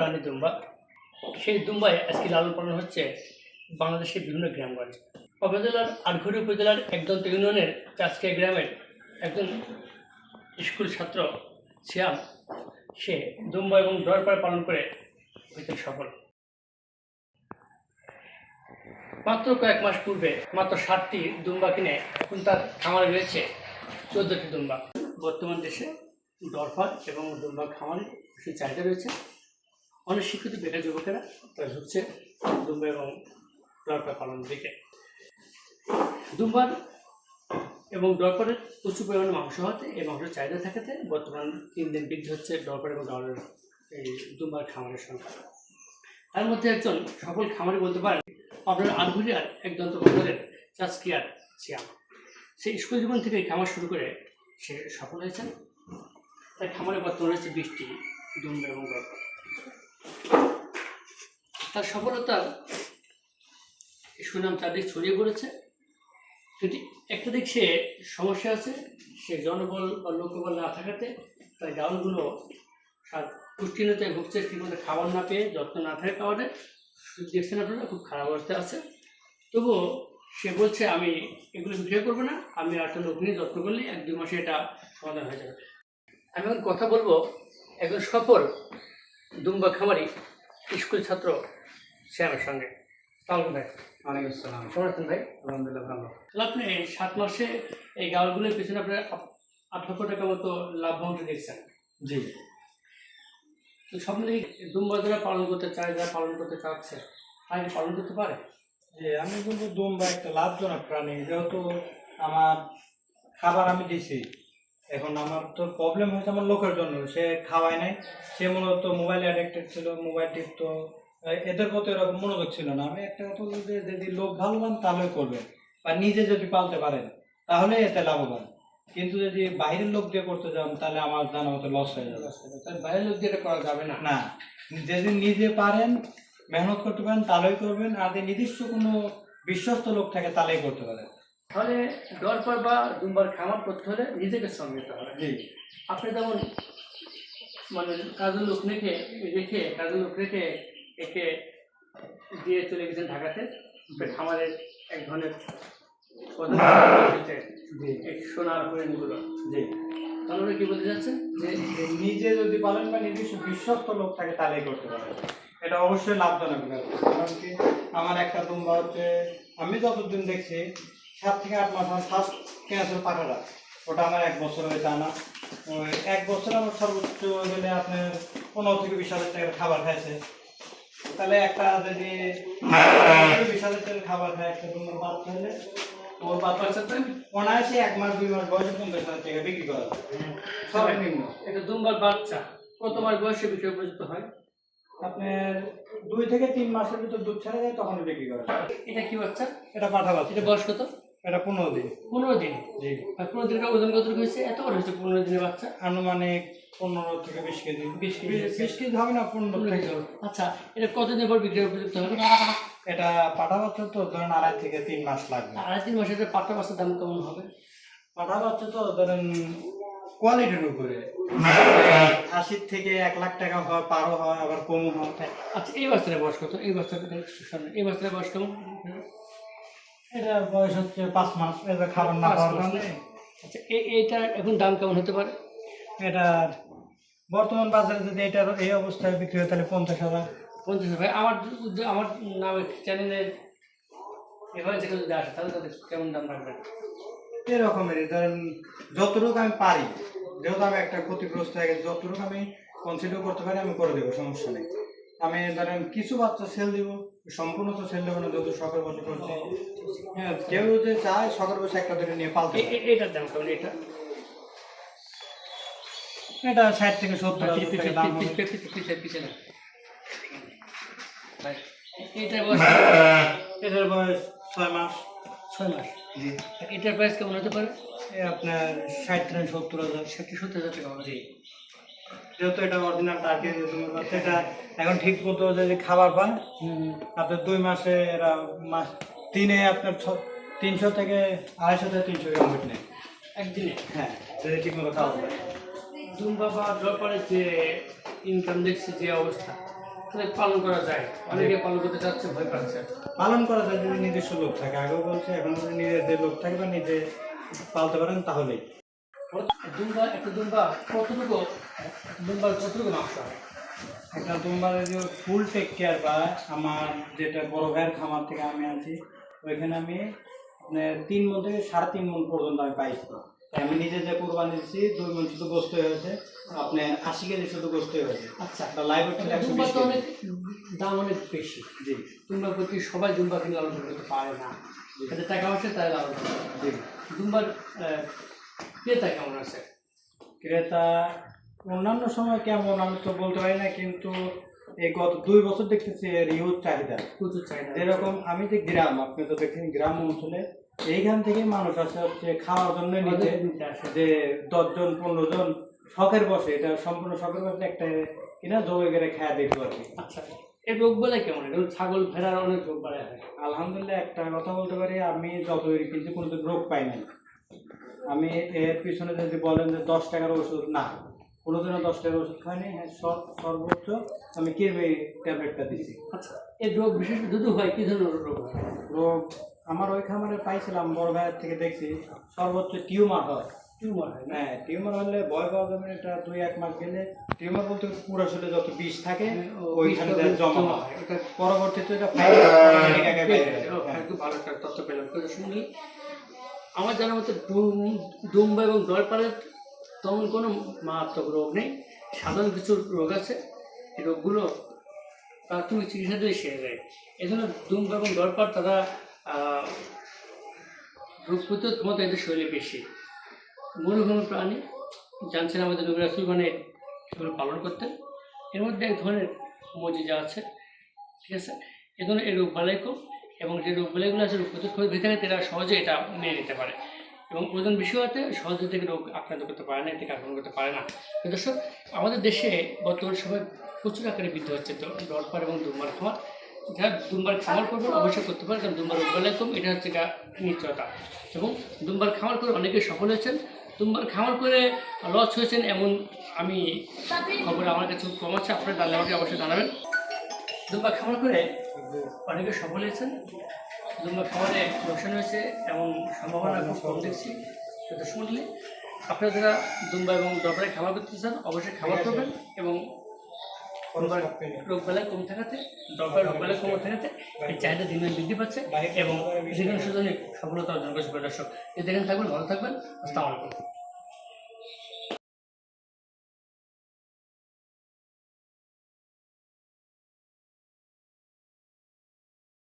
রানী দুম্বা। সেই দুম্বায় আজকে লালন পালন হচ্ছে বাংলাদেশের বিভিন্ন গ্রামগঞ্জে। উপজেলার আটঘড়ি উপজেলার একদন্ত ইউনিয়নের চাষকিয়া গ্রামের একজন স্কুল ছাত্র শ্যাম, সে দুম্বা এবং দরবার পালন করে হয়েছে সফল। মাত্র কয়েক মাস পূর্বে মাত্র ষাটটি দুম্বা কিনে এখন তার খামারে রয়েছে চোদ্দটি দুম্বা। বর্তমান দেশে ডরফার এবং দুম্বা খামারে বেশি চাহিদা রয়েছে। অনেক শিক্ষিত বেকার যুবকেরা, তারা ঝুঁকছে দুম্বা এবং ডরফার পালনের দিকে। দুম্বার এবং ডরপারের প্রচুর পরিমাণে মাংস হতে, এই মাংসের চাহিদা থাকাতে বর্তমান তিন দিন বৃদ্ধি হচ্ছে ডরপার এবং ডাউরের এই দুম্বার খামারের সংখ্যা। তার মধ্যে একজন সফল খামারে বলতে পারেন আপনার আলগুলিয়ার এক দন্ত বন্দরের চাষকিয়ার সিয়াম সে স্কুল জীবন থেকে খামার শুরু করে সে সফল হয়েছেন। তার খামারে বর্তমানে রয়েছে বৃষ্টি দুম্বা এবং গল্প তার সফলতার সুনাম চারদিক ছড়িয়ে পড়েছে। কিন্তু একটা দিক সে সমস্যা আছে, সে জনবল বা লোকবল না থাকাতে তাই গাউনগুলো পুষ্টিহীনতায় ভুগছে, ঠিকমতো খাবার না পেয়ে, যত্ন না থাকে খাবারে। দেখছেন আপনারা, খুব খারাপ অবস্থায় আছে। তবুও সে বলছে, আমি এগুলো বিক্রয় করব না, আমি একটা লোক নিয়ে যত্ন করলে এক দুই মাসে এটা সমাধান হয়ে যাবে। আমি এখন কথা বলব একজন সফল দুম্বা খামারি, স্কুল ছাত্র শ্যামের সঙ্গে। সালাম ভাই ওয়ালাইকুম আসসালাম। কেমন আছেন ভাই? আলহামদুলিল্লাহ ভালো। তাহলে আপনি সাত মাসে এই গাছগুলোর পিছনে আপনার আট- লক্ষ টাকা মতো লাভবান দেখছেন। জি। তো সব মিলিয়ে দুম্বা যারা পালন করতে চায় যারা পালন করতে চাচ্ছে তারা কি পালন করতে পারে? জি আমি বলব দুম্বা একটা লাভজনক প্রাণী। যেহেতু আমার খাবার আমি দিছি এখন আমার তো প্রবলেম হয়েছে আমার লোকের জন্য। সে খাওয়ায় নাই। সে মূলত মোবাইল অ্যাডিক্টেড ছিল মোবাইল টিপতো এদের প্রতি এরকম মনোযোগ ছিল না। আমি একটা কথা বলতে যদি লোক ভালো পান তাহলে করবেন বা নিজে যদি পালতে পারেন তাহলে এতে লাভবান। কিন্তু যদি বাইরের লোক দিয়ে করতে যান তাহলে আমার জানা মতো লস হয়ে যাবে। বাইরের লোক দিয়ে এটা করা যাবে না? না। যেদিন নিজে পারেন মেহনত করতে পারেন তাহলেই করবেন। আর যদি নির্দিষ্ট কোনো বিশ্বস্ত লোক থাকে তাহলেই করতে পারেন। তাহলে দরবার বা দুম্বার খামার করতে হলে নিজেকে শ্রম দিতে হবে। জি। আপনি যেমন মানে কাজের লোক রেখে রেখে কাজের লোক রেখে একে দিয়ে চলে গেছেন ঢাকাতে। খামারের এক ধরনের সোনার হরিণগুলো। জি। তাহলে কি বলতে যাচ্ছেন যে নিজে যদি পারেন বা নিজস্ব বিশ্বস্ত লোক থাকে তাহলেই করতে পারেন। এটা অবশ্যই লাভজনক কারণ কি? আমার একটা দুম্বা হচ্ছে আমি যতদিন দেখছি সাত থেকে আট মাস আমার ফার্স্ট ক্যান্সার পাঠাটা। ওটা আমার এক বছর হয়েছে আনা ওই এক বছর আমার সর্বোচ্চ গেলে আপনার পনেরো থেকে বিশ হাজার টাকার খাবার খাইছে। তাহলে একটা যদি বিশ হাজার টাকার খাবার খায় একটা দুম্বার বাচ্চা হলে ওর বাচ্চা বাচ্চাটা অনায়াসে এক মাস দুই মাস বয়সে পঞ্চাশ হাজার টাকা বিক্রি করা যায়। সর্বনিম্ন এটা দুম্বার বাচ্চা। কত মাস বয়সে বিষয় পরিচিত হয়? আপনার দুই থেকে তিন মাসের ভিতর দুধ ছেড়ে যায় তখন বিক্রি করা এটা কি বাচ্চা? এটা পাঠা বাচ্চা। এটা বয়স কত? এটা পনেরো দিন। পনেরো দিন? জি। পনেরো দিনের ওজন কত হয়েছে? এত বড় হয়েছে পনেরো দিনের বাচ্চা? আনুমানিক পনেরো থেকে বিশ কেজি। বিশ কেজি। বিশ কেজি হবে না পনেরো থেকে। আচ্ছা এটা কতদিন পর বিক্রি উপযুক্ত হবে? এটা পাঠা বাচ্চা তো ধরেন আড়াই থেকে তিন মাস লাগবে। আড়াই তিন মাসের পাট্টা বাচ্চার দাম কেমন হবে? পাঠা বাচ্চা তো ধরেন কোয়ালিটির উপরে। আশির থেকে এক লাখ টাকা হয় পারও হয় আবার কমও হয়। আচ্ছা এই বাচ্চাটার বয়স কত? এই বাচ্চাটা এই বাচ্চাটার বয়স কেমন? এটা বয়স হচ্ছে পাঁচ মাস এটা খাবার না পাওয়ার কারণে আচ্ছা এই এইটার এখন দাম কেমন হতে পারে? এটার বর্তমান বাজারে যদি এটার এই অবস্থায় বিক্রি হয় তাহলে পঞ্চাশ হাজার। পঞ্চাশ ভাই আমার আমার নামে চ্যানেলের এভাবে থেকে যদি আসে তাহলে তাদের কেমন দাম রাখবেন এরকমেরই ধরেন যতটুকু আমি পারি যেহেতু আমি একটা ক্ষতিগ্রস্ত হয়ে গেছি যতটুকু আমি কনসিডার করতে পারি আমি করে দেবো সমস্যা নেই। আমি ধরেন কিছু বাচ্চা সেল দিব সম্পূর্ণ তো সেল দেবো না যেহেতু শখের বসে করছি। হ্যাঁ। কেউ যে চায় শখের বসে একটা ধরে নিয়ে পালতে এটার দাম কেমন এটা এটা। ষাট থেকে সত্তর হাজার পিছে- টাকা পিছে- দাম পিছে- হবে। পিছে- পিছে- পিছে না। ভাই, এটার বয়স এটার বয়স ছয় মাস। ছয় মাস। জি। এটার প্রাইস কেমন হতে পারে? আপনার ষাট থেকে সত্তর হাজার। ষাট সত্তর হাজার টাকা হবে যেহেতু এটা অরিজিনাল টার্কি এটা এখন ঠিক মতো যদি খাবার পায়। আপনার দুই মাসে এরা মাস তিনে আপনার তিনশো থেকে আড়াইশো থেকে তিনশো গ্রাম ওয়েট নেয়। একদিনে? হ্যাঁ যদি ঠিক মতো খাওয়া পায় দুম্বা বা ড্রপারের যে ইনকাম দেখছি যে অবস্থা পালন করা যায়? অনেকে পালন করতে চাচ্ছে ভয় পাচ্ছে। পালন করা যায় যদি নিজস্ব লোক থাকে। আগেও বলছে এখন যদি নিজেদের লোক থাকে বা নিজে পালতে পারেন তাহলেই। দুম্বা একটা দুম্বা কতটুকু দুম্বার কতটুকু মাংস হয় একটা তোমার যে ফুল টেক কেয়ার বা আমার যেটা বড় ভাইয়ের খামার থেকে আমি আছি ওইখানে আমি তিন মন থেকে সাড়ে তিন মন পর্যন্ত আমি পাইছি আমি নিজে যে কোরবানি দিচ্ছি দুই মন শুধু গোস্ত হয়েছে আপনার আশি কেজি শুধু গোস্ত হয়েছে আচ্ছা লাইভ একশো দুম্বা অনেক দাম অনেক বেশি। জি। দুম্বার প্রতি সবাই দুম্বা কিনে লালন করতে পারে না। যাদের টাকা আছে তারা লালন জি। দুম্বার ক্রেতা কেমন আছে? ক্রেতা অন্যান্য সময় কেমন আমি তো বলতে পারি না কিন্তু এই গত দুই বছর দেখতেছি এর ইউজ চাহিদা। প্রচুর চাহিদা। যেরকম আমি যে গ্রাম আপনি তো দেখেন গ্রাম অঞ্চলে এইখান থেকে মানুষ আসে হচ্ছে খাওয়ার জন্য নিতে। যে দশজন পনেরো জন শখের বসে এটা সম্পূর্ণ শখের বসে একটা কিনা জমে গেলে খায় দেখব আর কি। আচ্ছা এই রোগ বেলায় কেমন এখন ছাগল ভেড়ার অনেক রোগ বেলায় হয় আলহামদুলিল্লাহ একটা কথা বলতে পারি আমি যত কিন্তু কোনো রোগ পাই নাই। আমি এর পিছনে যদি বলেন যে দশ টাকার ওষুধ না কোনোদিনও দশ টাকার ওষুধ খাইনি হ্যাঁ সর্বোচ্চ আমি কিরবে ট্যাবলেটটা দিছি আচ্ছা এই রোগ বিশেষ যদি হয় কি ধরনের রোগ রোগ আমার ওই খামারে পাইছিলাম বড় ভাইয়ের থেকে দেখছি সর্বোচ্চ টিউমার হয় টিউমার হয় হ্যাঁ টিউমার হলে ভয় পাওয়া যাবে এটা দুই এক মাস গেলে টিউমার বলতে পুরো শরীরে যত বিষ থাকে ও, ওইখানে জমা হয় হয়। পরবর্তীতে এটা ফাইল হয়। ও, হ্যাঁ। ভালো একটা তথ্য পেলাম শুনলি আমার জানার মতো ডুম- ডুম্বা এবং দরপাড়ের তেমন কোনো মারাত্মক রোগ নেই। সাধারণ কিছু রোগ আছে। এই রোগগুলো প্রাথমিক চিকিৎসা দিয়ে সেরে যায়। এই জন্য দুম্বা এবং দরপাড় তারা রোগ প্রতিরোধ ক্ষমতা এদের শরীরে বেশি। মরুভূমি প্রাণী, জানছেন আমাদের রাসুল মানে এগুলো পালন করতেন এর মধ্যে এক ধরনের মজিজা আছে, ঠিক আছে? এই ধরনের এই রোগ বালাই কম এবং যে রোগ বালাইগুলো আছে রোগ প্রতিরোধ থাকে তারা সহজে এটা নিয়ে নিতে পারে। এবং ওজন বেশি হতে, সহজে থেকে রোগ আক্রান্ত করতে পারে না এটাকে আক্রমণ করতে পারে না। দর্শক, আমাদের দেশে বর্তমান সময় প্রচুর আকারে বৃদ্ধি হচ্ছে। তো দরবার এবং দুম্বার খামার যারা দুম্বার খামার করবেন অবশ্যই করতে পারে, কারণ দুম্বার বালাই কম, এটা হচ্ছে গা নিশ্চয়তা। এবং দুম্বার খামার করে অনেকে সফল হয়েছেন। দুম্বার খামার করে লস হয়েছেন এমন আমি খবর আমার কাছে খুব কম আছে, আপনারা জানলে আমাকে অবশ্যই জানাবেন। দুম্বা খামার করে অনেকে সফল হয়েছেন। দুম্বা খামারে লোকসান হয়েছে এমন সম্ভাবনা খুব কম দেখছি। সেটা শুনলে। আপনারা যারা দুম্বা এবং দরবারে খামার করতে চান অবশ্যই খামার করবেন এবং দুম্বার রোগ বেলায় কম থাকাতে দরবার রোগ বেলায় কম থাকাতে এই চাহিদা দিন বৃদ্ধি পাচ্ছে এবং যেখানে সুযোগে সফলতা অর্জন করছে। দর্শক এই দেখেন থাকবেন ভালো থাকবেন। আসসালামু আলাইকুম।